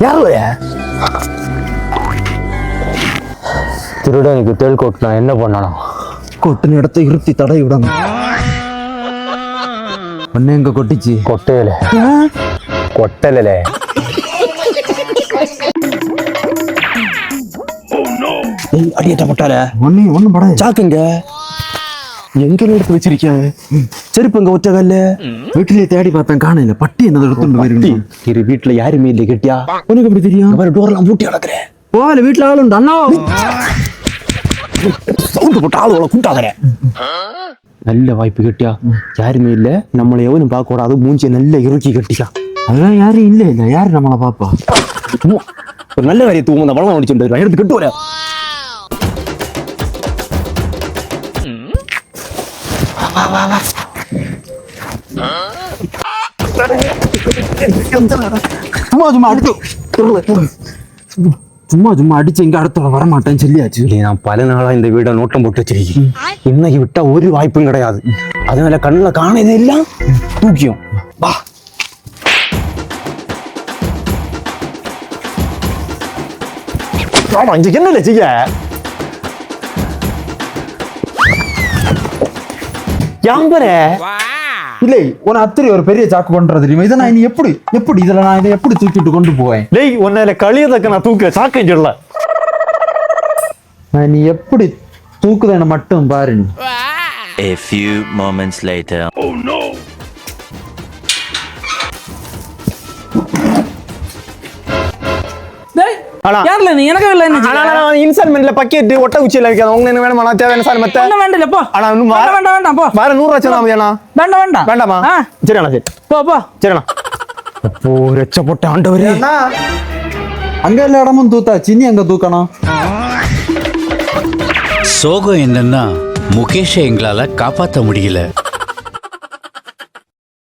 யாரு திருடனுக்கு தேள் கொட்டினா என்ன பண்ணணும் கொட்டின இடத்த இருத்தி தடை விடணும் ஒன்னு எங்க கொட்டிச்சு? கொட்டையில. கொட்டலே அடியட்ட முட்டால ஒன்னு ஒண்ணு படம் சாக்குங்க. எங்க எடுத்து வச்சிருக்கேன் செருப்பு எங்க ஒற்ற கல்ல வீட்டிலேயே தேடி பார்த்தேன் காணையில பட்டி என்ன எடுத்துட்டு போயிருக்கு இரு வீட்டுல யாருமே இல்லை கெட்டியா? உனக்கு எப்படி தெரியும்? அவர் டோர்லாம் பூட்டி கிடக்குறேன் போல வீட்டுல ஆளு உண்டு அண்ணா. சவுண்ட் போட்டு ஆளுகளை கூட்டாதற நல்ல வாய்ப்பு கட்டியா? யாருமே இல்ல. நம்மளை எவனும் பார்க்க கூடாது மூஞ்சிய நல்ல இறுக்கி கட்டியா? அதெல்லாம் யாரும் இல்ல இல்ல. யாரு நம்மள பாப்பா ஒரு நல்ல தூங்க அந்த பழம் அடிச்சுட்டு எடுத்து கட்டு வர. சும்மா சும்மா அடிச்சு சும்மா சும்மா அடிச்சு இங்க அடுத்தவங்க வர மாட்டேன்னு சொல்லியாச்சு இல்லை நான் பல நாளா இந்த வீடை நோட்டம் போட்டு வச்சிருக்கேன் இன்னைக்கு விட்டா ஒரு வாய்ப்பும் கிடையாது அதனால கண்ணுல காணது எல்லாம் தூக்கியும் வா ஆமா இங்க என்ன செய்ய யாம்பரே இல்லை உன அத்திரி ஒரு பெரிய சாக்கு பண்றது தெரியுமா இதை நான் இனி எப்படி எப்படி இதுல நான் இதை எப்படி தூக்கிட்டு கொண்டு போவேன் டேய் உன்னால களியதக்க நான் தூக்க சாக்கேன் சொல்ல நான் நீ எப்படி தூக்குதேன்னு மட்டும் பாரு நீ A few moments later. டேய் அண்ணா. யார்ல நீ? எனக்கு இல்ல என்ன இன்ஸ்டால்மெண்ட்ல பக்கெட் ஒட்ட குச்சியில வைக்காத உங்க என்ன வேணுமா? தேவையான சார் மத்த ஒண்ணும் வேண்டாம் போ. அண்ணா, இன்னும் வா- வேண்டாம் வேண்டாம் வேண்டாம் போ. வேற நூறு லட்சம் தான் மதியானா? வேண்டாம் வேண்டாம். வேண்டாமா? சரி அண்ணா சரி. போ போ. சரிண்ணா. அப்போ ரெச்ச போட்ட ஆண்டவரே அங்க எல்லா இடமும் தூத்தா சின்னி அங்க தூக்கணும்? சோகம் என்னன்னா முகேஷை எங்களால காப்பாத்த முடியல.